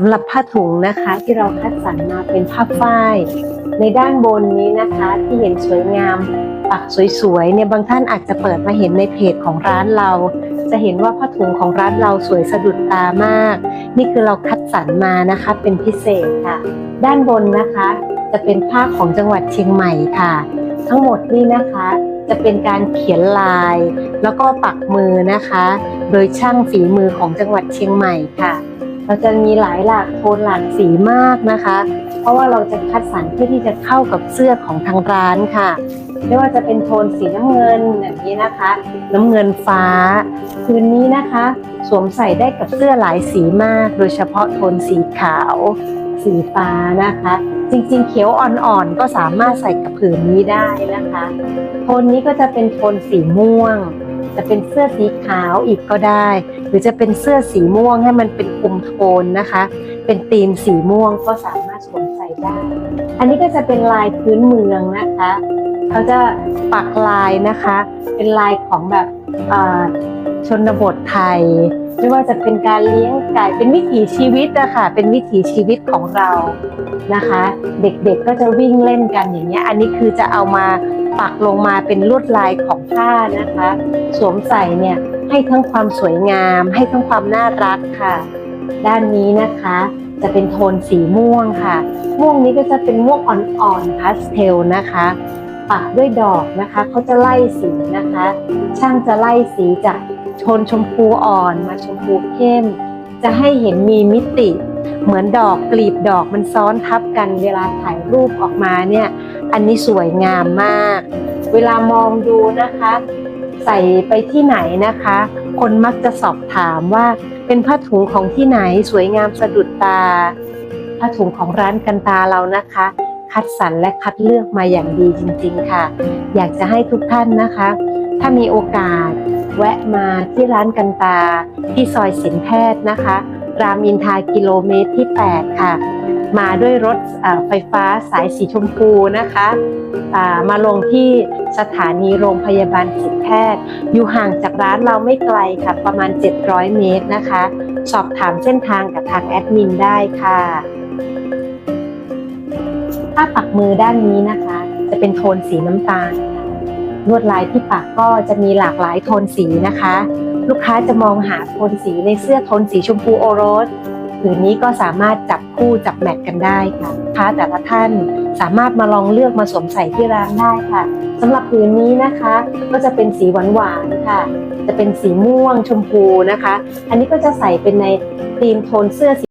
สำหรับผ้าถุงนะคะที่เราคัดสรรมาเป็นผ้าฝ้าย ในด้านบนนี้นะคะที่เห็นสวยงามปักสวยๆเนี่ยบางท่านอาจจะเปิดมาเห็นในเพจของร้านเรา จะเห็นว่าผ้าถุงของร้านเราสวยสะดุดตามาก นี่คือเราคัดสรรมานะคะเป็นพิเศษค่ะ ด้านบนนะคะจะเป็นผ้าของจังหวัดเชียงใหม่ค่ะ ทั้งหมดนี่นะคะจะเป็นการเขียนลาย แล้วก็ปักมือนะคะ โดยช่างฝีมือของจังหวัดเชียงใหม่ค่ะ เราจะมีหลายหลากโทนหลากสีมากนะคะ เพราะว่าเราจะคัดสรรเพื่อที่จะเข้ากับเสื้อของทางร้านค่ะไม่ว่าจะเป็นโทนสีน้ำเงินอย่างนี้นะคะ น้ำเงินฟ้าคืนนี้นะคะ สวมใส่ได้กับเสื้อหลายสีมาก โดยเฉพาะโทนสีขาว สีฟ้านะคะ จริงๆ เขียวอ่อนๆก็สามารถใส่กับผืนนี้ได้นะคะ โทนนี้ก็จะเป็นโทนสีม่วง จะเป็นเสื้อสีขาวอีกก็ได้ หรือจะเป็นเสื้อสีม่วงให้มันเป็นกลุ่มโทนนะคะ เป็นธีมสีม่วงก็สามารถสวมใส่ได้ อันนี้ก็จะเป็นลายพื้นเมืองนะคะเขาจะปักลายนะคะ เป็นลายของแบบชนบทไทย ไม่ว่าจะเป็นการเลี้ยงไก่เป็นวิถีชีวิตอะค่ะเป็นวิถีชีวิตของเรานะคะ เด็กๆก็จะวิ่งเล่นกันอย่างเงี้ยอันนี้คือจะเอามา ปักลงมาเป็นลวดลายของผ้านะคะ สวมใส่เนี่ยให้ทั้งความสวยงาม ให้ทั้งความน่ารักค่ะ ด้านนี้นะคะจะเป็นโทนสีม่วงค่ะ ม่วงนี้ก็จะเป็นม่วงอ่อนๆพาสเทลนะคะปักด้วยดอกนะคะเขาจะไล่สีนะคะ ช่างจะไล่สีจากโทนชมพูอ่อนมาชมพูเข้ม จะให้เห็นมีมิติ เหมือนดอกกลีบดอกมันซ้อนทับกัน เวลาถ่ายรูปออกมาเนี่ย อันนี้สวยงามมาก เวลามองดูนะคะ ใส่ไปที่ไหนนะคะ คนมักจะสอบถามว่าเป็นผ้าถุงของที่ไหนสวยงามสะดุดตา ผ้าถุงของร้านกันตาเรานะคะ คัดสรรและคัดเลือกมาอย่างดีจริงๆค่ะ อยากจะให้ทุกท่านนะคะ ถ้ามีโอกาสแวะมาที่ร้านกันตาที่ซอยสินแพทย์นะคะ รามอินทากิโลเมตรที่ 8 ค่ะ มาด้วยรถไฟฟ้าสายสีชมพูนะคะามาลงที่สถานีโรงพยาบาลสินแพทย์ อยู่ห่างจากร้านเราไม่ไกลค่ะ ประมาณ 700 เมตรนะคะ สอบถามเส้นทางกับทางแอดมินได้ค่ะถ้าปักมือด้านนี้นะคะ จะเป็นโทนสีน้ำตาลลวดลายที่ปักก็จะมีหลากหลายโทนสีนะคะ ลูกค้าจะมองหาโทนสีในเสื้อโทนสีชมพูโอโรสผืนนี้ก็สามารถจับคู่จับแมทกันได้ค่ะลูกค้าแต่ละท่านสามารถมาลองเลือกมาสวมใส่ที่ร้านได้ค่ะสำหรับผืนนี้นะคะก็จะเป็นสีหวานๆค่ะ จะเป็นสีม่วงชมพูนะคะ อันนี้ก็จะใส่เป็นในธีมโทนเสื้อสี